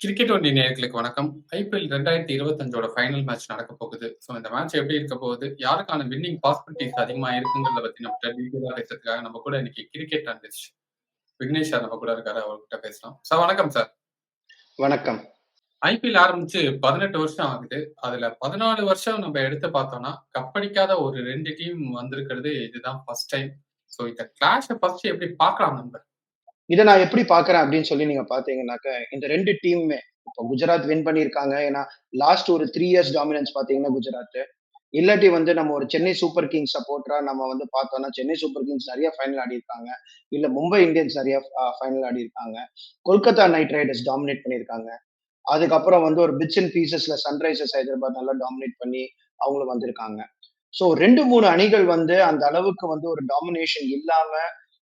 Cricket ஒன்றிய நேயர்களுக்கு வணக்கம். ஐபிஎல் 2025ஓட ஃபைனல் மேட்ச் நடக்க போகுது. ஸோ இந்த மேட்ச் எப்படி இருக்க போகுது? யாருக்கான வின்னிங் பாசிபிலிட்டிஸ் அதிகமா இருக்குங்கிறத பத்தி நம்மகிட்ட டீட்டெயிலா பேசுறதுக்காக நம்ம கூட இன்னைக்கு கிரிக்கெட் அனலிஸ்ட் விக்னேஷ் சார் நம்ம கூட இருக்காரு. அவர்கிட்ட பேசலாம். சார் வணக்கம் சார். வணக்கம். ஐபிஎல் ஆரம்பிச்சு 18 வருஷம் ஆகுது. அதுல 14 வருஷம் நம்ம எடுத்து பார்த்தோம்னா, கப் அடிக்காத ஒரு 2 டீம் வந்திருக்கிறது இதுதான் ஃபர்ஸ்ட் டைம். ஸோ இந்த கிளாஷ ஃபர்ஸ்ட் எப்படி பார்க்கலாம் நம்ப? இதை நான் எப்படி பார்க்குறேன் அப்படின்னு சொல்லி நீங்க பாத்தீங்கன்னாக்க இந்த ரெண்டு டீமுமே இப்போ குஜராத் வின் பண்ணியிருக்காங்க. ஏன்னா, லாஸ்ட் ஒரு த்ரீ இயர்ஸ் டாமினன்ஸ் பார்த்தீங்கன்னா குஜராத். இல்லாட்டி வந்து நம்ம ஒரு சென்னை சூப்பர் கிங்ஸ் சப்போர்ட்டரா நம்ம வந்து பார்த்தோம்னா, சென்னை சூப்பர் கிங்ஸ் நிறைய ஃபைனல் ஆடியிருக்காங்க. இல்ல மும்பை இந்தியன்ஸ் நிறைய ஃபைனல் ஃபைனல் ஆடியிருக்காங்க. கொல்கத்தா நைட் ரைடர்ஸ் டாமினேட் பண்ணியிருக்காங்க. அதுக்கப்புறம் வந்து ஒரு பிட்ஸ் அண்ட் பீசஸ்ல சன்ரைசர்ஸ் ஹைதராபாத் நல்லா டாமினேட் பண்ணி அவங்களும் வந்திருக்காங்க. ஸோ 2, 3 அணிகள் வந்து அந்த அளவுக்கு வந்து ஒரு டாமினேஷன் இல்லாம,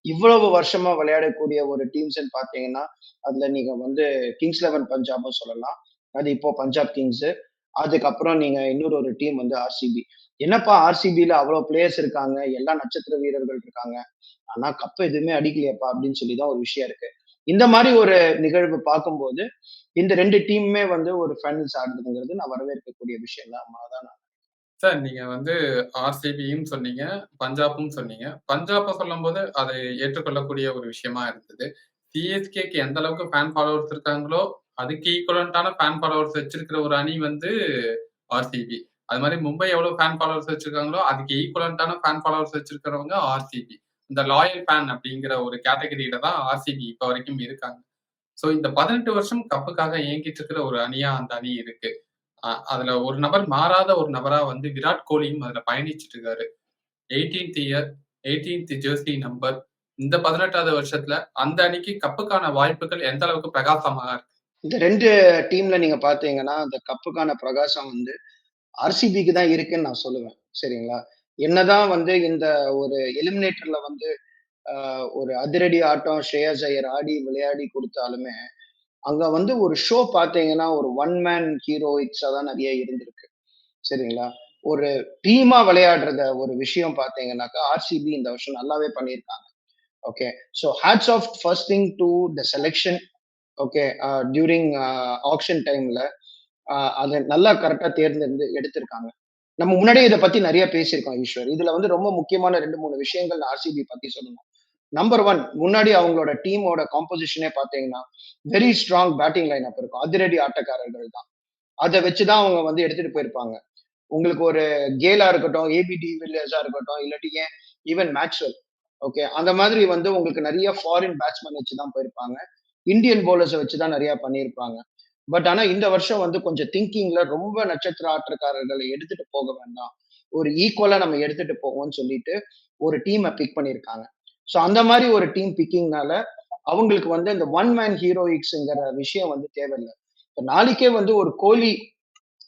இவ்வளவு வருஷமா விளையாடக்கூடிய ஒரு டீம்ஸ்ன்னு பார்த்தீங்கன்னா, அதுல நீங்க வந்து கிங்ஸ் லெவன் பஞ்சாபும் சொல்லலாம். அது இப்போ பஞ்சாப் கிங்ஸ். அதுக்கப்புறம் நீங்க இன்னொரு ஒரு டீம் வந்து ஆர்சிபி. என்னப்பா ஆர்சிபியில அவ்வளவு பிளேயர்ஸ் இருக்காங்க. எல்லா நட்சத்திர வீரர்கள் இருக்காங்க. ஆனா கப் எதுவுமே அடிக்கலையேப்பா அப்படின்னு சொல்லி தான் ஒரு விஷயம் இருக்கு. இந்த மாதிரி ஒரு நிகழ்வு பார்க்கும்போது, இந்த ரெண்டு டீமுமே வந்து ஒரு ஃபைனல்ஸ் ஆடுறதுங்கிறது நான் வரவேற்கக்கூடிய விஷயம் தான். தான் நான் சார் நீங்க வந்து ஆர்சிபியும் சொன்னீங்க, பஞ்சாப்பும் சொன்னீங்க. பஞ்சாப்ப சொல்லும்போது அதை ஏற்றுக்கொள்ளக்கூடிய ஒரு விஷயமா இருந்தது. சிஎஸ்கேக்கு எந்த அளவுக்கு ஃபேன் ஃபாலோவர்ஸ் இருக்காங்களோ, அதுக்கு ஈக்குவலண்டான ஃபேன் ஃபாலோவர்ஸ் வச்சிருக்கிற ஒரு அணி வந்து ஆர்சிபி. அது மாதிரி மும்பை எவ்வளவு ஃபேன் ஃபாலோவர்ஸ் வச்சிருக்காங்களோ, அதுக்கு ஈக்குவலண்டான ஃபேன் ஃபாலோவர்ஸ் வச்சிருக்கிறவங்க ஆர்சிபி. இந்த லாயல் ஃபேன் அப்படிங்கிற ஒரு கேட்டகரியில தான் ஆர்சிபி இப்ப வரைக்கும் இருக்காங்க. ஸோ இந்த 18 வருஷம் கப்புக்காக இயங்கிட்டு இருக்கிற ஒரு அணியா அந்த அணி இருக்கு. அதுல ஒரு நபர் மாறாத ஒரு நபரா வந்து விராட் கோலியும் அதுல பயணிச்சுட்டு இருக்காரு. 18த் இயர், 18த் ஜெர்சி நம்பர். இந்த 18வது வருஷத்துல அந்த அணிக்கு கப்புக்கான வாய்ப்புகள் எந்த அளவுக்கு பிரகாசமாக இருக்கு? இந்த ரெண்டு டீம்ல நீங்க பார்த்தீங்கன்னா, அந்த கப்புக்கான பிரகாசம் வந்து ஆர்சிபிக்கு தான் இருக்குன்னு நான் சொல்லுவேன். சரிங்களா? என்னதான் வந்து இந்த ஒரு எலிமினேட்டர்ல வந்து ஒரு அதிரடி ஆட்டம் ஸ்ரேயா ஐயர் ஆடி விளையாடி கொடுத்தாலுமே அங்க வந்து ஒரு ஷோ பார்த்தீங்கன்னா, ஒரு ஒன் மேன் ஹீரோயிக்ஸா தான் நிறைய இருந்திருக்கு. சரிங்களா? ஒரு டீமா விளையாடுறத ஒரு விஷயம் பார்த்தீங்கன்னாக்கா, ஆர்சிபி இந்த வருஷம் நல்லாவே பண்ணியிருக்காங்க. Okay. So hats off first thing to the selection okay. During action டைம்ல அ அத நல்லா கரெக்டாக தேர்ந்தெடுத்து எடுத்திருக்காங்க. நம்ம முன்னாடியே இத பத்தி நிறைய பேசியிருக்கோம் ஈஸ்வர். இதுல வந்து ரொம்ப முக்கியமான 2, 3 விஷயங்கள் ஆர்சிபி பத்தி சொல்லணும். நம்பர் ஒன் முன்னாடி அவங்களோட டீமோட காம்போசிஷனே பார்த்தீங்கன்னா, very strong batting line up இருக்கும். அதிரடி ஆட்டக்காரர்கள் தான். அத வச்சு தான் அவங்க வந்து எடுத்துட்டு போயிருப்பாங்க. உங்களுக்கு ஒரு கேலா இருக்கட்டும், ஏபிடி வில்லியர்ஸா இருக்கட்டும், இல்லாட்டி ஏன் ஈவன் மேக்ஸ்வெல். ஓகே. அந்த மாதிரி வந்து உங்களுக்கு நிறைய ஃபாரின் பேட்ஸ்மேன் வச்சு தான் போயிருப்பாங்க. இந்தியன் பவுலர்ஸை வச்சு தான் நிறைய பண்ணியிருப்பாங்க. பட் ஆனா இந்த வருஷம் வந்து கொஞ்சம் திங்கிங்ல ரொம்ப நட்சத்திர ஆட்டக்காரர்களை எடுத்துட்டு போக வேண்டாம். ஒரு ஈக்குவலா நம்ம எடுத்துட்டு போவோம்னு சொல்லிட்டு ஒரு டீமை பிக் பண்ணியிருக்காங்க. ஸோ அந்த மாதிரி ஒரு டீம் பிக்கிங்னால அவங்களுக்கு வந்து இந்த ஒன் மேன் ஹீரோயிக்ஸ்ங்கிற விஷயம் வந்து தேவையில்லை இப்போ நாளைக்கே வந்து ஒரு கோலி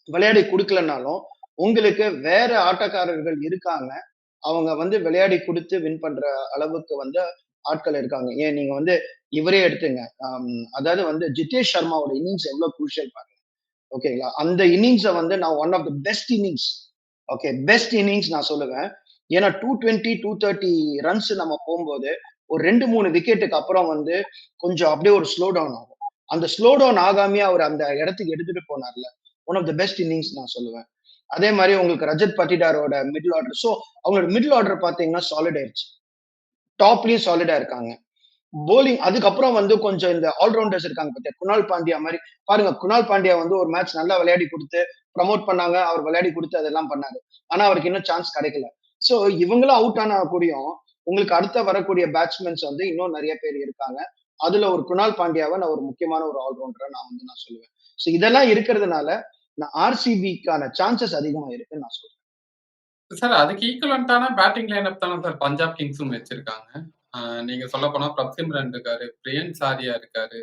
விளையாடி கொடுக்கலனாலும் உங்களுக்கு வேற ஆட்டக்காரர்கள் இருக்காங்க. அவங்க வந்து விளையாடி கொடுத்து வின் பண்ற அளவுக்கு வந்து ஆட்கள் இருக்காங்க. ஏன் நீங்க வந்து இவரே எடுத்துங்க. அதாவது வந்து ஜிதேஷ் சர்மாவோட இன்னிங்ஸ் எவ்வளவு குரூஷியல் பாருங்க. ஓகேங்களா? அந்த இன்னிங்ஸை வந்து நான் one of the best innings. Okay. Best innings நான் சொல்லுவேன். ஏன்னா 220, 230 ரன்ஸ் நம்ம போகும்போது ஒரு 2, 3 விக்கெட்டுக்கு அப்புறம் வந்து கொஞ்சம் அப்படியே ஒரு ஸ்லோ டவுன் ஆகும். அந்த ஸ்லோ டவுன் ஆகாமயே அவர் அந்த இடத்துக்கு எடுத்துட்டு போனார்ல. One of the best innings நான் சொல்லுவேன். அதே மாதிரி உங்களுக்கு ரஜத் பட்டிடாரோட மிடில் ஆர்டர். ஸோ அவங்களோட மிடில் ஆர்டர் பார்த்தீங்கன்னா சாலிட் ஆயிடுச்சு டாப்லயும் சாலிடா இருக்காங்க. பவுலிங் அதுக்கப்புறம் வந்து கொஞ்சம் இந்த ஆல்ரவுண்டர்ஸ் இருக்காங்க பார்த்தியா குணால் பாண்டியா மாதிரி பாருங்க குணால் பாண்டியா வந்து ஒரு மேட்ச் நல்லா விளையாடி கொடுத்து ப்ரமோட் பண்ணாங்க. அவர் விளையாடி கொடுத்து அதெல்லாம் பண்ணாரு. ஆனா அவருக்கு இன்னும் சான்ஸ் கிடைக்கல. ஸோ இவங்களும் அவுட் ஆனா கூடயும், உங்களுக்கு அடுத்த வரக்கூடிய பேட்ஸ்மேன்ஸ் வந்து இன்னும் நிறைய பேர் இருக்காங்க. அதுல ஒரு குணால் பாண்டியாவை நான் ஒரு முக்கியமான ஒரு ஆல்ரவுண்டரை நான் வந்து நான் சொல்லுவேன். ஸோ இதெல்லாம் இருக்கிறதுனால, நான் ஆர்சிபிக்கான சான்சஸ் அதிகமா இருக்குன்னு நான் சொல்றேன். சார் அதுக்கு ஈக்குவலண்டான பேட்டிங் லைனப் தானே சார் பஞ்சாப் கிங்ஸும் வச்சிருக்காங்க. நீங்க சொல்ல போனா பிரப்சிம்ரன் இருக்காரு, பிரியன் சாரியா இருக்காரு,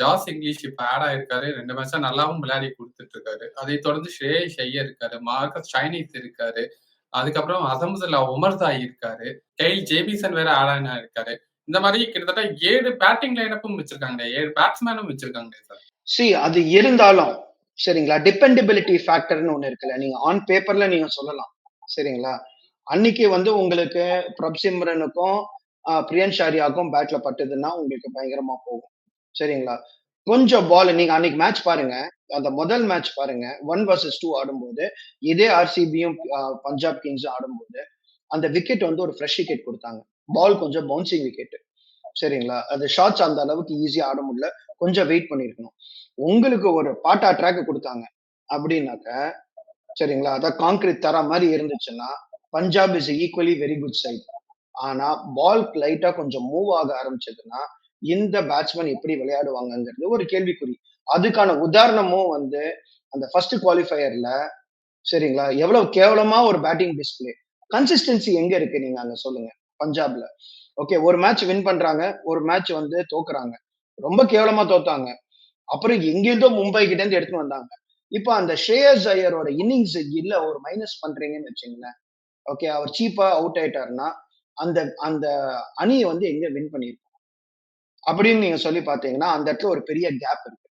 ஜாஸ் இங்கிலீஷ் இப்ப ஆட் ஆயிருக்காரு. ரெண்டு மேட்சா நல்லாவும் விளையாடி கொடுத்துட்டு இருக்காரு. அதை தொடர்ந்து ஸ்ரேஷ் ஐயா இருக்காரு, மார்க்கஸ் சைனீஸ் இருக்காரு. அதுக்கப்புறம் அசம்சுல்லா உமர் சாய் இருக்காரு. கெயில் ஜேபிசன் வேற ஆட் இருக்காரு இந்த மாதிரி கிட்டத்தட்ட ஏழு பேட்டிங் லைனப்பும் வச்சிருக்காங்க ஏழு பேட்ஸ்மேனும் வச்சிருக்காங்க சார். சி அது இருந்தாலும் சரிங்களா? டிபெண்டபிலிட்டி ஃபேக்டர்னு ஒண்ணு இருக்குல்ல. நீங்க ஆன் பேப்பர்ல நீங்க சொல்லலாம். சரிங்களா? அன்னைக்கு வந்து உங்களுக்கு பிரப் சிம்ரனுக்கும் பிரியன்ஸ் ஆர்யாவுக்கும் பேட்ல பட்டதுன்னா உங்களுக்கு பயங்கரமா போகும். சரிங்களா? கொஞ்சம் பால் நீங்க அன்னைக்கு மேட்ச் பாருங்க. அந்த முதல் மேட்ச் பாருங்க. ஒன் வர்சஸ் டூ ஆடும்போது இதே ஆர்சிபியும் பஞ்சாப் கிங்ஸும் ஆடும்போது அந்த விக்கெட் வந்து ஒரு ஃப்ரெஷ் விக்கெட் கொடுத்தாங்க. பால் கொஞ்சம் பவுன்சிங் விக்கெட் சரிங்களா? அது ஷார்ட்ஸ் அந்த அளவுக்கு ஈஸியா ஆட முடியல. கொஞ்சம் வெயிட் பண்ணிருக்கணும். உங்களுக்கு ஒரு பாட்டா ட்ராக் கொடுத்தாங்க. அப்படின்னாக்க சரிங்களா? அதான் கான்கிரீட் தர மாதிரி இருந்துச்சுன்னா Punjab is equally very good side ஆனா பால் லைட்டா கொஞ்சம் மூவ் ஆக ஆரம்பிச்சதுன்னா இந்த பேட்ஸ்மேன் எப்படி விளையாடுவாங்கங்கிறது ஒரு கேள்விக்குறி. அதுக்கான உதாரணமும் வந்து அந்த ஃபர்ஸ்ட் குவாலிஃபயர்ல சரிங்களா? எவ்வளவு கேவலமா ஒரு பேட்டிங் டிஸ்பிளே கன்சிஸ்டன்சி எங்க இருக்கு நீங்க அங்க சொல்லுங்க பஞ்சாப்ல. ஓகே ஒரு மேட்ச் வின் பண்றாங்க ஒரு மேட்ச் வந்து தோக்குறாங்க. ரொம்ப கேவலமா தோத்தாங்க. அப்புறம் எங்கிருந்தோ மும்பை கிட்ட இருந்து எடுத்துட்டு வந்தாங்க. இப்போ அந்த ஷேயஸ் ஐயரோட இன்னிங்ஸ் இல்ல ஒரு மைனஸ் பண்றீங்கன்னு வச்சுங்களேன். ஓகே அவர் சீப்பா அவுட் ஆயிட்டாருன்னா அந்த அந்த அணியை வந்து எங்க வின் பண்ணிருக்கோம்? அப்படின்னு நீங்க சொல்லி பாத்தீங்கன்னா அந்த இடத்துல ஒரு பெரிய கேப் இருக்கு.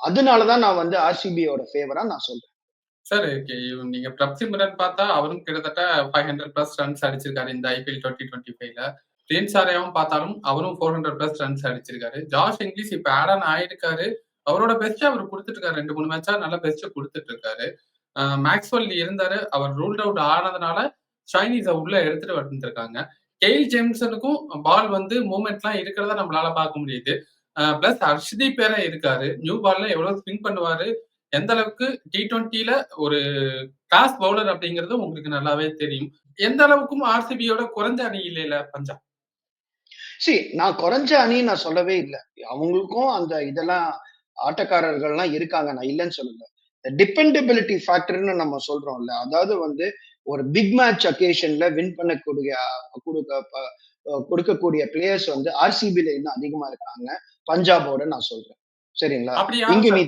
அதனாலதான் நான் வந்து ஆர்சிபியோட ஃபேவரா நான் சொல்றேன். சார் நீங்க பிரப்சிமரன் பார்த்தா அவரும் கிட்டத்தட்ட ஃபைவ் ஹண்ட்ரட் பிளஸ் ரன்ஸ் அடிச்சிருக்காரு இந்த ஐபிஎல் டுவெண்ட்டி டுவெண்ட்டி ஃபைவ்ல பிளேன் சாரையாவும் பார்த்தாலும் அவரும் ஃபோர் ஹண்ட்ரட் பிளஸ் ரன்ஸ் அடிச்சிருக்காரு. ஜார்ஜ் இங்கிலீஷ் இப்ப ஆட் ஆன் ஆயிருக்காரு. அவரோட பெஸ்ட் அவர் கொடுத்துட்டு இருக்காரு ரெண்டு மூணு மேட்சா நல்ல பெஸ்ட் கொடுத்துட்டு இருக்காரு மேக்ஸ்வெல் இருந்தாரு. அவர் ரூல்ட் அவுட் ஆனதுனால சைனீஸை உள்ள எடுத்துட்டு வந்திருக்காங்க. கெயில் ஜேம்சனுக்கும் பால் வந்து மூமெண்ட்லாம் இருக்கிறத நம்மளால பார்க்க முடியுது. பிளஸ் ஹர்ஷதீப் வேற இருக்காரு. நியூ பால்ல எவ்வளவு ஸ்பின் பண்ணுவாரு? எந்த அளவுக்கு டி ட்வெண்ட்டில ஒரு கிளாஸ் பவுலர் அப்படிங்கிறது உங்களுக்கு நல்லாவே தெரியும். எந்த அளவுக்கும் ஆர்சிபியோட குறைஞ்ச அணி இல்லையில பஞ்சாப் சி நான் குறைஞ்ச அணி நான் சொல்லவே இல்லை. அவங்களுக்கும் அந்த இதெல்லாம் ஆட்டக்காரர்கள்லாம் இருக்காங்க. நான் இல்லைன்னு சொல்லல. டிபெண்டபிலிட்டி ஃபேக்டர்னு நம்ம சொல்றோம்ல. அதாவது வந்து ஒரு பிக் மேட்ச் அக்கேஷன்ல வின் பண்ணக்கூடிய கொடுக்க கொடுக்கக்கூடிய பிளேயர்ஸ் வந்து ஆர்சிபில இன்னும் அதிகமா இருக்காங்க. பஞ்சாபோட நான் சொல்றேன். சரிங்களா? இங்க நீ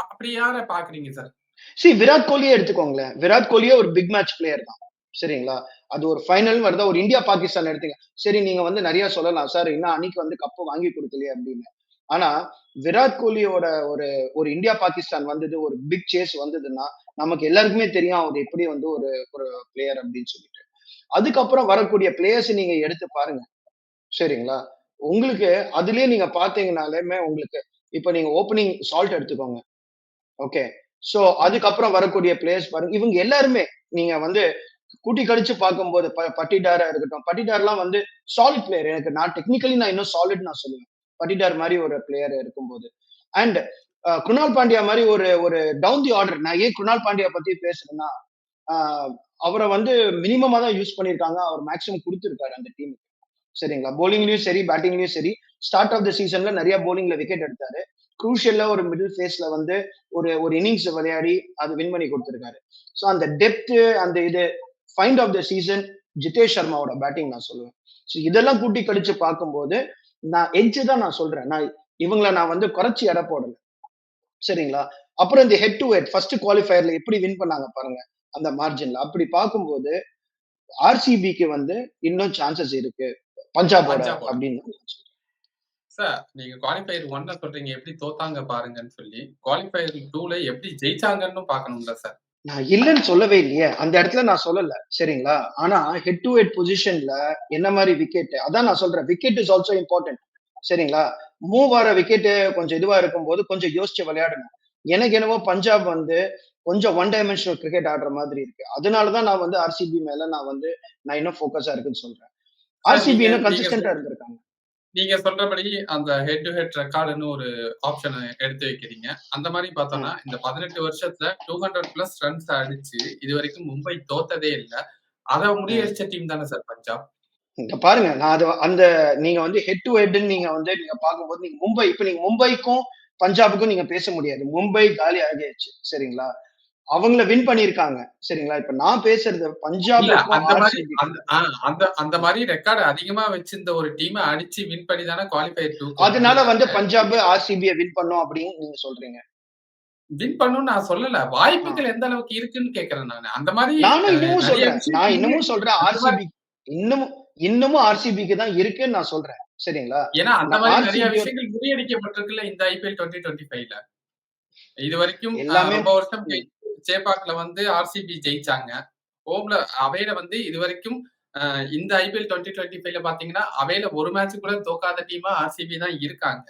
அப்படி யார பாக்குறீங்க சார்? சி விராட் கோலியே எடுத்துக்கோங்களேன். விராட் கோலியே ஒரு பிக் மேட்ச் பிளேயர் தான். சரிங்களா? அது ஒரு ஃபைனல் வருதா? ஒரு இந்தியா பாகிஸ்தான் எடுத்துங்க. சரி நீங்க வந்து நிறைய சொல்லலாம் சார். இன்னும் அன்னைக்கு வந்து கப்பு வாங்கி கொடுக்கலையே அப்படின்னு. ஆனா விராட் கோலியோட ஒரு ஒரு இந்தியா பாகிஸ்தான் வந்தது ஒரு பிக் சேஸ் வந்ததுன்னா நமக்கு எல்லாருக்குமே தெரியும் அவர் எப்படி வந்து ஒரு ஒரு பிளேயர் அப்படின்னு சொல்லிட்டு. அதுக்கப்புறம் வரக்கூடிய பிளேயர்ஸ் நீங்க எடுத்து பாருங்க. சரிங்களா? உங்களுக்கு அதுலயே நீங்க பாத்தீங்கனாலுமே உங்களுக்கு இப்ப நீங்க ஓப்பனிங் சால்ட் எடுத்துக்கோங்க. ஓகே சோ அதுக்கப்புறம் வரக்கூடிய பிளேயர்ஸ் பாருங்க. இவங்க எல்லாருமே நீங்க வந்து கூட்டி கழிச்சு பார்க்கும்போது பட்டிடாரா இருக்கட்டும். பட்டிடார்லாம் வந்து சாலிட் பிளேயர் எனக்கு நான் டெக்னிக்கலி நான் இன்னும் சாலிட் நான் சொல்லுவேன். பட்டிடார் மாதிரி ஒரு பிளேயர் இருக்கும்போது. அண்ட் குணால் பாண்டியா மாதிரி ஒரு ஒரு டவுன் தி ஆர்டர் நான் ஏன் குணால் பாண்டியா பத்தி பேசுறேன்னா அவரை வந்து மினிமமா தான் யூஸ் பண்ணியிருக்காங்க. அவர் மேக்ஸிமம் கொடுத்துருக்காரு அந்த டீமுக்கு சரிங்களா? போலிங்லயும் சரி பேட்டிங்லயும் சரி. ஸ்டார்ட் ஆஃப் த சீசன்ல நிறைய போலிங்ல விக்கெட் எடுத்தாரு. குரூஷியல்ல ஒரு மிடில் ஃபேஸ்ல வந்து ஒரு ஒரு இன்னிங்ஸ் விளையாடி அது வின் பண்ணி கொடுத்துருக்காரு. ஸோ அந்த டெப்த் அந்த இது find of the season Jitesh சர்மாவோட batting நான் சொல்லுவேன். ஸோ இதெல்லாம் கூட்டி கழிச்சு பார்க்கும்போது நான் எஜ்ஜு தான் நான் சொல்றேன். நான் இவங்களை நான் வந்து குறைச்சி எடை போடல. சரிங்களா? அப்புறம் இந்த ஹெட் டு ஹெட் ஃபர்ஸ்ட் குவாலிஃபயர்ல எப்படி வின் பண்ணாங்க பாருங்க அந்த மார்ஜின்ல அப்படி பார்க்கும்போது ஆர்சிபிக்கு வந்து இன்னும் சான்சஸ் இருக்கு. பஞ்சாபோட அப்படின்னு சார் நீங்க குவாலிஃபயர் ஒன்ல சொல்றீங்க எப்படி தோத்தாங்க பாருங்கன்னு சொல்லி குவாலிஃபயர் டூல எப்படி ஜெயிச்சாங்கன்னு பாக்கணும்ல சார் நான் இல்லைன்னு சொல்லவே இல்லையே. அந்த இடத்துல நான் சொல்லல சரிங்களா? ஆனா ஹெட் டு ஹெட் பொசிஷன்ல என்ன மாதிரி விக்கெட் அதான் நான் சொல்றேன் விக்கெட் இஸ் ஆல்சோ இம்பார்ட்டன்ட் சரிங்களா? மூவ் வர விக்கெட் கொஞ்சம் இதுவா இருக்கும்போது கொஞ்சம் யோசிச்சு விளையாடணும் எனக்கு என்னவோ பஞ்சாப் வந்து கொஞ்சம் ஒன் டைமென்ஷனல் கிரிக்கெட் ஆடுற மாதிரி இருக்கு. அதனாலதான் நான் வந்து ஆர்சிபி மேல நான் வந்து நான் இன்னும் ஃபோக்கஸா இருக்குன்னு சொல்றேன். ஆர்சிபி இன்னும் கன்சிஸ்டன்டா இருந்திருக்காங்க. நீங்க சொல்றபடி அந்த ஹெட் டு ஹெட் ரெக்கார்டுன்னு ஒரு ஆப்ஷன் எடுத்து வைக்கிறீங்க. அந்த மாதிரி பார்த்தோம்னா இந்த பதினெட்டு வருஷத்துல டூ ஹண்ட்ரட் பிளஸ் ரன்ஸ் அடிச்சு இது வரைக்கும் மும்பை தோத்ததே இல்லை. அதை முறியடிச்ச டீம் தானே சார் பஞ்சாப்? பாருங்க நான் அது அந்த நீங்க வந்து ஹெட் டு ஹெட்னு நீங்க வந்து நீங்க பார்க்கும்போது நீங்க மும்பை இப்ப நீங்க மும்பைக்கும் பஞ்சாபுக்கும் நீங்க பேச முடியாது. மும்பை காலி ஆகியாச்சு சரிங்களா? அவங்கள வின் பண்ணிருக்காங்க சரிங்களா? இப்ப நான் பேசுறது பஞ்சாப் அந்த மாதிரி அந்த அந்த மாதிரி ரெக்கார்டு அதிகமா வச்சிருந்த ஒரு டீமை அடிச்சு வின் பண்ணி தானே குவாலிஃபை அதனால வந்து பஞ்சாப் ஆர்சிபியை வின் பண்ணும் அப்படின்னு நீங்க சொல்றீங்க. வின் பண்ணும் நான் சொல்லல. வாய்ப்புகள் எந்த அளவுக்கு இருக்குன்னு கேக்குறேன் நான். அந்த மாதிரி நானும் இன்னமும் சொல்றேன். நான் இன்னமும் சொல்றேன் ஆர்சிபி இன்னமும் இன்னமும் ஆர்சிபிக்கு தான் இருக்குன்னு நான் சொல்றேன். சரிங்களா? ஏன்னா அந்த மாதிரி நிறைய விஷயங்கள் முறியடிக்கப்பட்டிருக்குல்ல இந்த ஐபிஎல் டுவெண்ட்டி டுவெண்ட்டி ஃபைவ்ல இது வரைக்கும் ரொம்ப வருஷம் சேப்பாக்ல வந்து ஆர்சிபி ஜெயிச்சாங்க. ஹோம்ல அவையில வந்து இது வரைக்கும் இந்த ஐபிஎல் டுவெண்ட்டி டுவெண்ட்டி ஃபைவ்ல பாத்தீங்கன்னா அவையில ஒரு மேட்ச் கூட தோக்காத டீமா ஆர்சிபி தான் இருக்காங்க.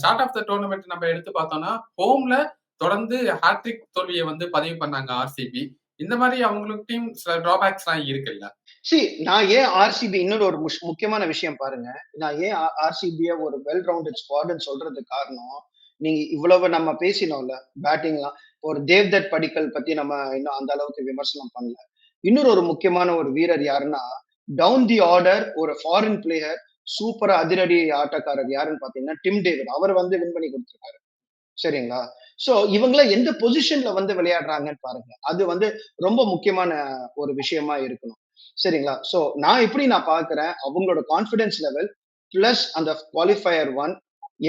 ஸ்டார்ட் ஆஃப் த டோர்னமெண்ட் நம்ம எடுத்து பார்த்தோம்னா, ஹோம்ல தொடர்ந்து ஹாட்ரிக் தோல்விய வந்து பதிவு பண்ணாங்க ஆர்சிபி. இந்த மாதிரி அவங்களுக்கு டீம் சில டிராபேக்ஸ்லாம் இருக்குல்ல? சி நான் ஏன் ஆர்சிபி இன்னொரு ஒரு முக்கியமான விஷயம் பாருங்க. நான் ஏன் ஆர்சிபிய ஒரு வெல் ரவுண்டட் ஸ்குவாட்னு சொல்றதுக்கு காரணம், நீங்க இவ்வளவு நம்ம பேசினோம்ல, பேட்டிங்லாம். ஒரு தேவ்தத் படிக்கல் பத்தி நம்ம இன்னும் அந்த அளவுக்கு விமர்சனம் பண்ணல. இன்னொரு ஒரு முக்கியமான ஒரு வீரர் யாருன்னா, டவுன் தி ஆர்டர் ஒரு ஃபாரின் பிளேயர் சூப்பரா அதிரடி ஆட்டக்காரர் யாருன்னு பாத்தீங்கன்னா டிம் டேவிட். அவர் வந்து வின் பண்ணி குடுத்துருக்காரு. சரிங்களா? சோ இவங்கள எந்த பொசிஷன்ல வந்து விளையாடுறாங்கன்னு பாருங்க. அது வந்து ரொம்ப முக்கியமான ஒரு விஷயமா இருக்கணும். சரிங்களா? சோ நான் எப்படி நான் பாக்குறேன் அவங்களோட கான்பிடன்ஸ் லெவல் பிளஸ் அந்த குவாலிஃபயர் ஒன்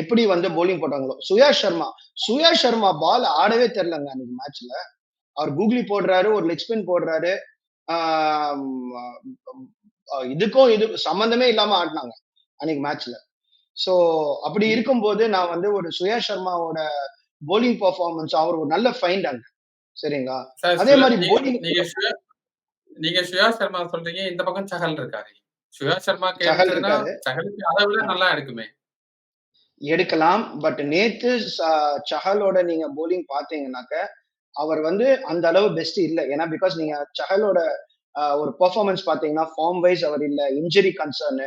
எப்படி வந்து போலிங் போட்டாங்களோ. சுயா சர்மா சுயா சர்மா பால் ஆடவே தெரிலங்க அன்னைக்கு மேட்ச்ல. அவர் கூகுளி போடுறாரு, ஒரு லெக் ஸ்பின் போடுறாரு. இதுக்கும் இது சம்மந்தமே இல்லாம ஆடினாங்க அன்னைக்கு மேட்ச்ல. சோ அப்படி இருக்கும்போது நான் வந்து ஒரு சுயா சர்மாவோட பவுலிங் பெர்ஃபார்மன்ஸ் அவர் ஒரு நல்ல ஃபைண்ட் அங்க. சரிங்களா? சார் அதே சுயா மாரி நீங்க சுயா சர்மா சொல்றீங்க. இந்த பக்கம் சஹல் இருக்காரு. சுயா இருக்காரு. சஹலுக்கு அத விட நல்லா இருக்குமே! எடுக்கலாம். பட் நேத்து சஹலோட நீங்க பவுலிங் பார்த்தீங்கன்னாக்க, அவர் வந்து அந்த அளவு பெஸ்ட் இல்ல. ஏன்னா பிகாஸ் நீங்க சஹலோட ஒரு பெர்ஃபார்மன்ஸ் பார்த்தீங்கன்னா, ஃபார்ம் வைஸ் அவர் இல்ல. Injury concern.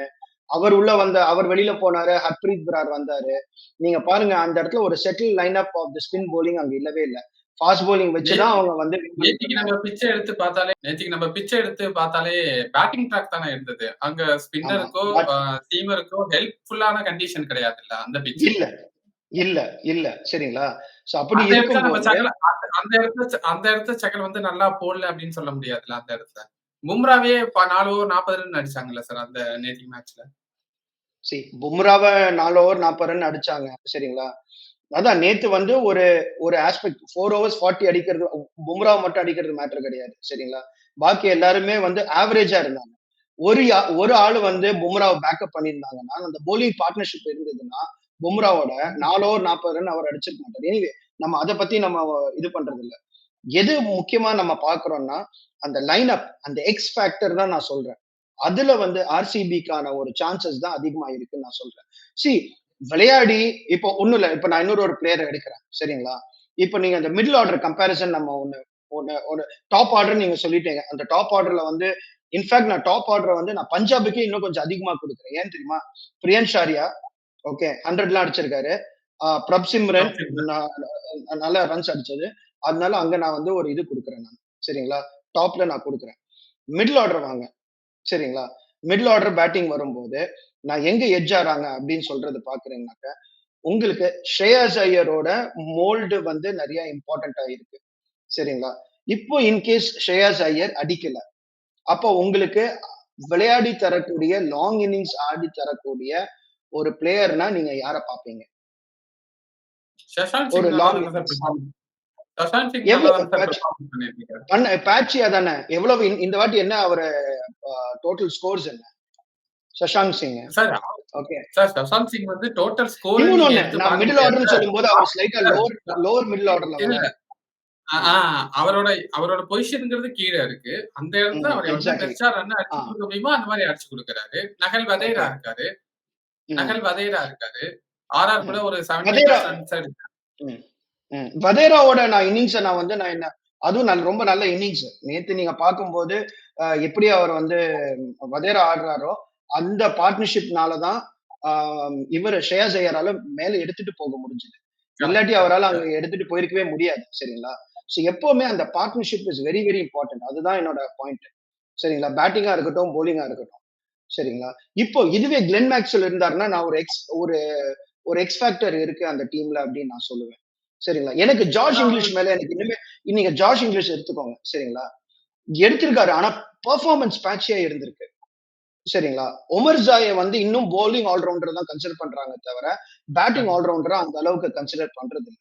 அவர் உள்ள வந்த அவர் வெளியில போனாரு. ஹர்ப்ரீத் பிரார் வந்தாரு. நீங்க பாருங்க அந்த இடத்துல ஒரு settle line up of the spin bowling அங்க இல்லவே இல்ல. ஃபாஸ்ட் பவுலிங் வச்சு தான் நேத்தி அவங்க வந்து நேத்திக்கு. நம்ம பிட்ச எடுத்து பார்த்தாலே நேத்திக்கு நம்ம பிட்ச எடுத்து பார்த்தாலே பேட்டிங் ட்ராக் தானே இருந்தது. அங்க. ஸ்பின்னருக்கோ, சீமருக்கோ ஹெல்ப்ஃபுல்லான கண்டிஷன் கிடையாதுல்ல அந்த பிட்ச். இல்ல. இல்ல, இல்ல. சரிங்களா? சோ அப்படி அந்த இடத்துல அந்த அந்த இடத்துல ச அந்த இடத்துல சகல் வந்து நல்லா போடல அப்படின்னு சொல்ல முடியாதுல்ல அந்த இடத்துல. பும்ராவே ப 4 ஓவர் 40 ரன் அடிச்சாங்கல்ல சார் அந்த நேத்திக்கு மேட்ச்ல. சி பும்ராவை நாலு ஓவர் 40 ரன் அடிச்சாங்க. சரிங்களா? அதான் நேத்து வந்து ஒரு ஒரு ஆஸ்பெக்ட் ஃபோர் ஓவர்ஸ் 40 அடிக்கிறது பும்ரா மட்டும் அடிக்கிறது மேட்டர் கிடையாது. சரிங்களா? பாக்கி எல்லாருமே வந்து ஆவரேஜா இருந்தாங்க. ஒரு ஒரு ஆளு வந்து பும்ராவை பேக்கப் பண்ணியிருந்தாங்கன்னா, அந்த போலிங் பார்ட்னர்ஷிப் இருந்ததுன்னா, பும்ராவோட நாலு ஓவர் 40 ரன் அவர் அடிச்சிருக்க மாட்டார் எனிவே நம்ம அத பத்தி நம்ம இது பண்றது இல்ல. எது முக்கியமா நம்ம பாக்குறோம்னா அந்த லைன் அப் அந்த எக்ஸ் ஃபேக்டர் தான் நான் சொல்றேன். அதுல வந்து ஆர்சிபிக்கான ஒரு சான்சஸ் தான் அதிகமா இருக்குன்னு நான் சொல்றேன். சி விளையாடி இப்போ ஒண்ணும் இல்ல. இப்ப நான் இன்னொரு ஒரு பிளேயர எடுக்கிறேன். சரிங்களா? இப்ப நீங்க அந்த மிடில் ஆர்டர் கம்பேரிசன் நம்ம ஒண்ணு ஒண்ணு ஒரு டாப் ஆர்டர் நீங்க சொல்லிட்டீங்க. அந்த டாப் ஆர்டர்ல வந்து இன்ஃபாக்ட் நான் டாப் ஆர்டர வந்து நான் பஞ்சாபுக்கே இன்னும் கொஞ்சம் அதிகமா குடுக்குறேன். ஏன் தெரியுமா? பிரியன்ஷ் ஆர்யா ஓகே 100லாம் அடிச்சிருக்காரு. பிரப் சிம்ரன் நல்ல ரன்ஸ் அடிச்சது. அதனால அங்க நான் வந்து ஒரு இது குடுக்குறேன் நான். சரிங்களா? டாப்ல நான் குடுக்குறேன். மிடில் ஆர்டர் வாங்க. சரிங்களா? மிடில் ஆர்டர் பேட்டிங் வரும்போது, நான் எங்க எட்ஜ் ஆறாங்க அப்படின்னு சொல்றது பார்க்கிறீங்கனாக்க, உங்களுக்கு ஸ்ரேயாஸ் ஐயரோட மோல்டு வந்து நெறைய இம்பார்ட்டன்ட்டா இருக்கு. சரிங்களா? இப்போ இன் கேஸ் ஸ்ரேயாஸ் ஐயர் அடிக்கல. அப்போ உங்களுக்கு விளையாடி தரக்கூடிய லாங் இன்னிங்ஸ் ஆடி தரக்கூடிய ஒரு பிளேயர்னா நீங்க யார பார்ப்பீங்க? சஷாந்த் ஒரு லாங் எவ்வளவு இந்த வாட்டி என்ன அவரு டோட்டல் ஸ்கோர்ஸ் என்ன? Shashank Singh. Sir okay. Sir Shashank Singh வந்து டோட்டல் ஸ்கோர் நான் மிடில். சொல்லும்போது அவர் ஸ்லைட்டா லோவர் லோவர் மிடில் ஆர்டர்ல அவரோட அவரோட பொசிஷன்ங்கிறது கீழ இருக்கு. அந்த இடத்துல. அவர் எவ்வளவு ரன் ஆ. அடிச்சு குடுக்க முடியுமோ அந்த மாரி அடிச்சு குடுக்குறாரு. நஹல் வதேரா. இருக்காரு. ம். நஹல் வதேரா இருக்காரு. ஆர்ஆர் கூட ம். ஒரு 70 வதேராவோட நான் இன்னிங்ஸ நான் வந்து நான் என்ன அதுவும் நல் ரொம்ப நல்ல இன்னிங்ஸ். நேத்து நீங்க பார்க்கும்போது, எப்படி அவர் வந்து வதேரா ஆடுறாரோ, அந்த பார்ட்னர்ஷிப்னால தான் ஆ இவரு ஸ்ரேயாஸ் ஐயரால மேல எடுத்துட்டு போக முடிஞ்சது. இல்லாட்டி அவரால அங்க. எடுத்துட்டு போயிருக்கவே முடியாது. சரிங்களா? சோ எப்பவுமே அந்த partnership is very very important. அதுதான் என்னோட பாயிண்ட். சரிங்களா? பேட்டிங்கா இருக்கட்டும், பவுலிங்கா இருக்கட்டும். சரிங்களா? இப்போ இதுவே கிளென் மேக்ஸ்வெல் இருந்தாருன்னா, நான் ஒரு எக்ஸ் ஒரு ஒரு எக்ஸ் ஃபேக்டர் இருக்கு அந்த டீம்ல அப்படின்னு நான் சொல்லுவேன். சரிங்களா? எனக்கு ஆனா இங்கிலீஷ் மேல எனக்கு இன்னுமே நீங்க ஜாஷ் இங்கிலீஷ் எடுத்துக்கோங்க. சரிங்களா? எடுத்திருக்காரு. ஆனா பெர்ஃபார்மன்ஸ் பேட்சியா இருந்திருக்கு. சரிங்களா? உமர் ஜாய வந்து இன்னும் பவுலிங் ஆல் ரவுண்டர் தான் கன்சிடர் பண்றாங்க தவிர, பேட்டிங் கரெக்ட். ஆல் ரவுண்டரா அந்த அளவுக்கு கன்சிடர் பண்றது இல்ல.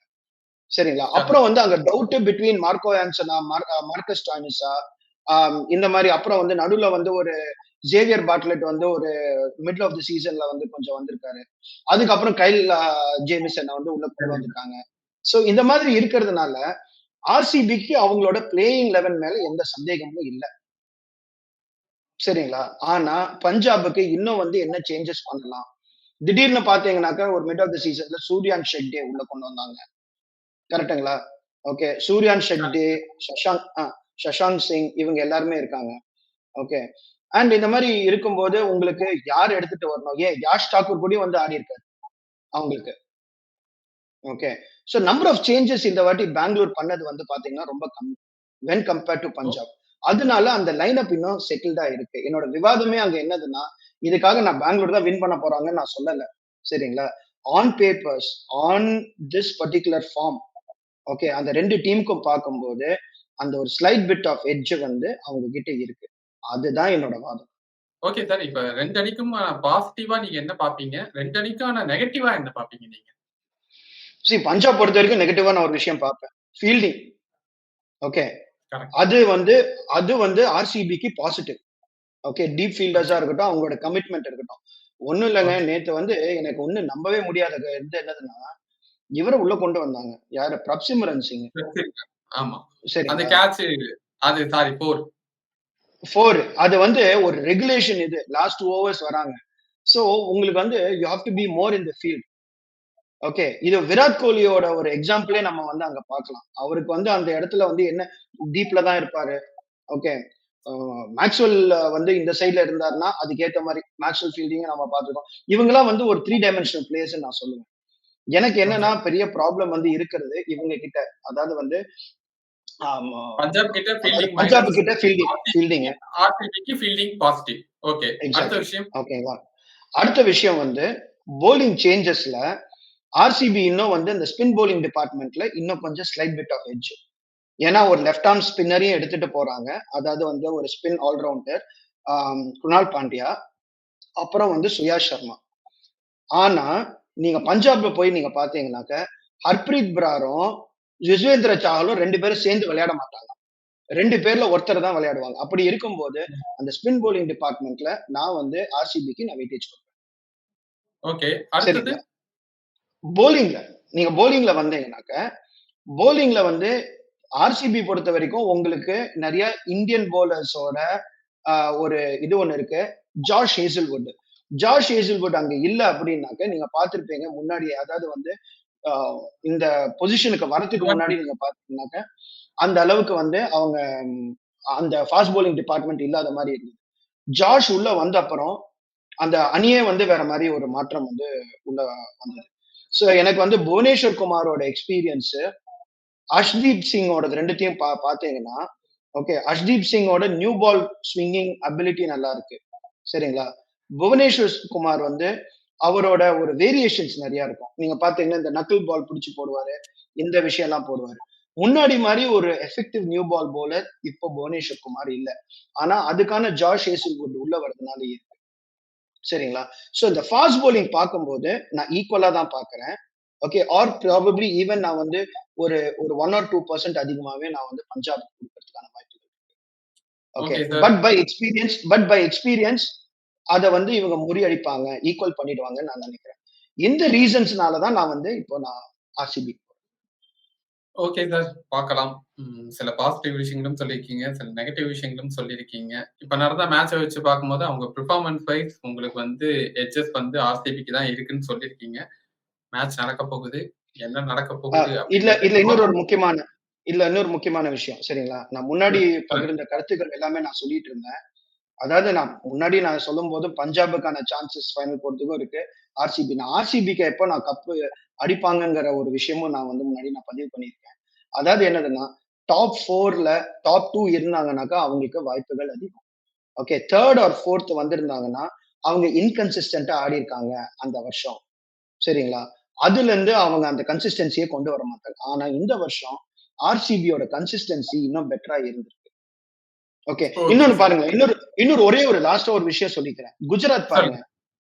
சரிங்களா? அப்புறம் வந்து அங்க டவுட் பிட்வீன் மார்க்கோ ஆன்சனா, மார் மார்கஸ் டாய்னிஸா, ஆம் இந்த மாரி அப்புறம் வந்து நடுவுல வந்து ஒரு ஜேவியர் பார்ட்லெட் வந்து ஒரு மிடில் ஆஃப் தி சீசன்ல வந்து கொஞ்சம் வந்திருக்காரு. அதுக்கப்புறம் கைல் ஜேமிசன வந்து உள்ள கொண்டு வந்துட்டாங்க. சோ இந்த மாதிரி இருக்கிறதுனால, ஆர்சிபிக்கு அவங்களோட பிளேயிங் 11 மேல எந்த சந்தேகமும் இல்ல. சரிங்களா? ஆனா பஞ்சாபுக்கு இன்னும் வந்து என்ன சேஞ்சஸ் பண்ணலாம்? திடீர்னு பாத்தீங்கன்னாக்கா ஒரு மிட் ஆஃப் த சீசன்ல சூர்யான் ஷெட்டே உள்ள கொண்டு வந்தாங்க கரெக்டுங்களா ஓகே சூர்யான் ஷெட்டே சஷாங்க் ஆ, சஷாங்க் சிங் இவங்க எல்லாருமே இருக்காங்க ஓகே அண்ட் இந்த மாதிரி இருக்கும்போது உங்களுக்கு யார் எடுத்துட்டு வரணும் ஏன் யாஷ் தாக்கூர் கூட வந்து ஆடி இருக்காரு அவங்களுக்கு okay so number of changes இந்த வாட்டி பெங்களூர் பண்ணது வந்து பாத்தீங்கன்னா ரொம்ப கம்மி. வென் கம்பேர்ட் டு பஞ்சாப் அதனால அந்த லைன் அப் இன்னும் செட்டில்டா இருக்கு. என்னோட விவாதமே அங்க என்னதுன்னா இதுக்காக நான் பெங்களூர் தான் வின் பண்ண போறாங்கன்னு நான் சொல்லல. சரிங்களா? On papers on this particular form okay அந்த ரெண்டு டீமுக்கும் பார்க்கும்போது அந்த ஒரு ஸ்லைட் பிட் ஆஃப் எட்ஜ் வந்து அவங்க கிட்ட இருக்கு. அதுதான் என்னோட வாதம். Okay sir. இப்ப ரெண்டு அணிக்கும் பாசிட்டிவா நீங்க என்ன பார்ப்பீங்க? 2 அணிக்கான நெகட்டிவா என்ன பாப்பீங்க நீங்க? சி பஞ்சாப் பொறுத்த வரைக்கும் நெகட்டிவா நான் ஒரு விஷயம் பார்ப்பேன். Fielding okay. அது வந்து அது வந்து ஆர்சிபிக்கு பாசிட்டிவ் ஓகே டீப் ஃபீல்டர்ஸா இருக்கட்டும் அவங்களோட கமிட்மெண்ட் இருக்கட்டும். ஒண்ணும் இல்லைங்க. நேத்து வந்து எனக்கு ஒண்ணு நம்பவே முடியாத இது என்னதுன்னா இவரை உள்ள கொண்டு வந்தாங்க. யாரு? பிரப்சிமரன் சிங். ஆமா. அந்த சரிங்களா கேட்ச் அது சாரி 4 ஃபோர் அது வந்து ஒரு ரெகுலேஷன் இது. லாஸ்ட் ஓவர்ஸ் வராங்க. ஸோ உங்களுக்கு வந்து you have to be more in the field okay இது விராட் கோலியோட ஒரு எக்ஸாம்பிளே நம்ம வந்து அங்க பார்க்கலாம். அவருக்கு வந்து அந்த இடத்துல வந்து என்ன டீப்ல தான் இருப்பாரு. ஓகே மேக்ஸ்வெல் வந்து இந்த சைட்ல இருந்தாருன்னா அதுக்கேற்ற மாதிரி மேக்ஸ்வெல் ஃபீல்டிங்க நம்ம பார்த்துருக்கோம் இவங்கெல்லாம் வந்து ஒரு த்ரீ டைமென்ஷனல் பிளேயர்ஸ் நான் சொல்லுவேன். எனக்கு என்னன்னா பெரிய ப்ராப்ளம் வந்து இருக்கிறது இவங்க கிட்ட. அதாவது வந்து பஞ்சாப் கிட்ட ஃபீல்டிங் பஞ்சாப் கிட்ட ஃபீல்டிங் ஃபீல்டிங் ஆர்சிபிக்கு ஃபீல்டிங் பாசிட்டிவ். ஓகே. அடுத்த. விஷயம். ஓகேங்களா அடுத்த விஷயம் வந்து போலிங் சேஞ்சஸ்ல ஆர்சிபி இன்னும் வந்து இந்த ஸ்பின் போலிங் டிபார்ட்மெண்ட்ல இன்னும் கொஞ்சம் ஸ்லைட் பிட் ஆஃப் எட்ஜ் ஏன்னா ஒரு லெஃப்ட் ஆர்ம் ஸ்பின்னரையும் எடுத்துட்டு போறாங்க. அதாவது வந்து ஒரு ஸ்பின் ஆல்ரவுண்டர் குணால் பாண்டியா அப்புறம் வந்து சுயாஷ் சர்மா ஆனா நீங்க பஞ்சாப்ல போய் நீங்க பாத்தீங்கன்னாக்க ஹர்ப்ரீத் பிராரும் யுஸ்வேந்திர சாஹலும் ரெண்டு பேரும் சேர்ந்து விளையாட மாட்டாங்க. ரெண்டு பேர்ல ஒருத்தர் தான் விளையாடுவாங்க. அப்படி இருக்கும்போது அந்த ஸ்பின் போலிங் டிபார்ட்மெண்ட்ல நான் வந்து ஆர்சிபிக்கு நான் வெயிட்டேஜ் கொடுப்பேன். ஓகே. போலிங்ல நீங்க போலிங்ல வந்தீங்கன்னாக்க போலிங்ல வந்து ஆர்சிபி பொறுத்த வரைக்கும் உங்களுக்கு நிறைய இந்தியன் போலர்ஸோட ஒரு இது ஒண்ணு இருக்கு. ஜார்ஜ் ஹேசில்வுட் ஜார்ஜ் ஹேசில்வுட் அங்க இல்ல அப்படின்னாக்க நீங்க பாத்திருப்பீங்க முன்னாடி அதாவது வந்து ஆஹ் இந்த பொசிஷனுக்கு வரதுக்கு முன்னாடி நீங்க பாத்தீங்கன்னாக்க அந்த அளவுக்கு வந்து அவங்க அந்த ஃபாஸ்ட் போலிங் டிபார்ட்மெண்ட் இல்லாத மாதிரி இருந்தது. ஜார்ஜ் உள்ள வந்த அப்புறம் அந்த அணியே வந்து வேற மாதிரி ஒரு மாற்றம் வந்து உள்ள வந்தது. ஸோ எனக்கு வந்து புவனேஸ்வர் குமாரோட எக்ஸ்பீரியன்ஸ் அஷ்தீப் சிங்கோட ரெண்டுத்தையும் பா பார்த்தீங்கன்னா ஓகே அஷ்தீப் சிங்கோட நியூ பால் ஸ்விங்கிங் அபிலிட்டி நல்லா இருக்கு சரிங்களா? புவனேஸ்வர் குமார் வந்து அவரோட ஒரு வேரியேஷன்ஸ் நிறைய இருக்கும். நீங்க பாத்தீங்கன்னா இந்த நக்கிள் பால் பிடிச்சி போடுவாரு இந்த விஷயம் எல்லாம் போடுவாரு. முன்னாடி மாதிரி ஒரு எஃபெக்டிவ் நியூ பால் போலர் இப்போ புவனேஸ்வர் குமார் இல்ல. ஆனா அதுக்கான ஜார்ஜ் ஹேசல்வுட் உள்ள வரதுனால சரிங்களா? சோ இந்த ஃபாஸ்ட் bowling பார்க்கும்போது நான் ஈக்குவலா தான் பாக்குறேன் ஓகே ஆர் ப்ராபப்ளி ஈவன் நான் வந்து ஒரு ஒரு ஒன் ஆர் டூ பர்சன்ட் அதிகமாவே நான் வந்து பஞ்சாப் கொடுக்கறதுக்கான வாய்ப்புகள் okay. But by experience but by experience அதை வந்து இவங்க முறியடிப்பாங்க ஈக்குவல் பண்ணிடுவாங்கன்னு நான் நினைக்கிறேன். இந்த ரீசன்ஸ்னால தான் நான் வந்து இப்போ நான் ஆர்சிபி ஓகே சார். பார்க்கலாம். ம், சில பாசிட்டிவ் விஷயங்களும் சொல்லியிருக்கீங்க. சில நெகட்டிவ் விஷயங்களும் சொல்லியிருக்கீங்க. இப்ப நடந்த மேட்ச வச்சு பார்க்கும்போது, அவங்க பெர்ஃபார்மன்ஸ் வைஸ் உங்களுக்கு வந்து எட்ஜஸ் வந்து ஆர்சிபிக்கு தான் இருக்குன்னு சொல்லியிருக்கீங்க. மேட்ச் நடக்க போகுது. என்ன நடக்க போகுது இல்ல இல்ல இன்னொரு ஒரு முக்கியமான இல்ல இன்னொரு முக்கியமான விஷயம் சரிங்களா நான் முன்னாடி பகிர்ந்த கருத்துக்கள் எல்லாமே நான் சொல்லிட்டு இருந்தேன் அதாவது நான் முன்னாடி நான் சொல்லும் போது பஞ்சாபுக்கான சான்சஸ் ஃபைனல் போறதுக்கும் இருக்கு ஆர்சிபி நான் ஆர்சிபிக்கு எப்போ நான் கப்பு அடிப்பாங்கங்கிற ஒரு விஷயமும் நான் வந்து முன்னாடி நான் பதிவு பண்ணியிருக்கேன். அதாவது என்னதுன்னா டாப் ஃபோர்ல டாப் டூ இருந்தாங்கன்னாக்கா அவங்களுக்கு வாய்ப்புகள் அதிகம். ஓகே தேர்ட் ஆர் ஃபோர்த் வந்திருந்தாங்கன்னா அவங்க இன்கன்சிஸ்டன்டா ஆடி இருக்காங்க அந்த வருஷம். சரிங்களா? அதுல இருந்து அவங்க அந்த கன்சிஸ்டன்சியை கொண்டு வர மாட்டாங்க. ஆனா இந்த வருஷம் ஆர்சிபியோட கன்சிஸ்டன்சி இன்னும் பெட்டரா இருந்திருக்கு. ஓகே. இன்னொன்னு பாருங்க இன்னொரு இன்னொரு ஒரே ஒரு லாஸ்டா ஒரு விஷயம் சொல்லிக்கிறேன். குஜராத் பாருங்க.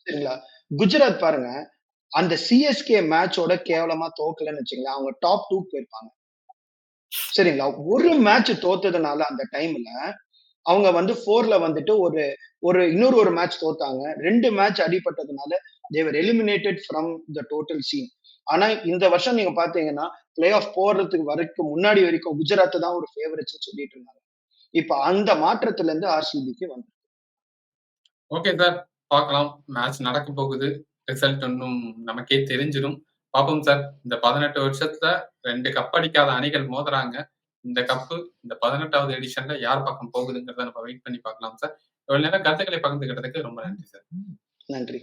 சரிங்களா? குஜராத் பாருங்க. அந்த சிஎஸ்கே மேட்சோட கேவலமா தோக்கலன்னு வச்சுங்களேன் அவங்க டாப் டூ போயிருப்பாங்க. சரிங்களா? ஒரு மேட்ச் தோத்ததுனால அந்த டைம்ல அவங்க வந்து ஃபோர்ல வந்துட்டு ஒரு ஒரு இன்னொரு ஒரு மேட்ச் தோத்தாங்க. ரெண்டு match அடிபட்டதுனால they were eliminated from the total scene ஆனா இந்த வருஷம் நீங்க பாத்தீங்கன்னா பிளே ஆஃப் போடுறதுக்கு வரைக்கும் முன்னாடி வரைக்கும் குஜராத் தான் ஒரு ஃபேவரட்ஸ் சொல்லிட்டு இருந்தாங்க. இப்ப அந்த மாற்றத்துல இருந்து ஆர்சிபிக்கு வந்து ஓகே சார். பார்க்கலாம். மேட்ச் நடக்க போகுது. ரிசல்ட் ஒன்றும் நமக்கே தெரிஞ்சிடும் பார்ப்போம் சார். இந்த 18 வருஷத்துல ரெண்டு கப் அடிக்காத அணிகள் மோதுறாங்க. இந்த கப்பு இந்த 18வது எடிஷன்ல யார் பக்கம் போகுதுங்கிறத நம்ம வெயிட் பண்ணி பார்க்கலாம் சார். இவ்வளவு நேரம் கருத்துக்களை பகிர்ந்துகிட்டதுக்கு ரொம்ப நன்றி சார். நன்றி.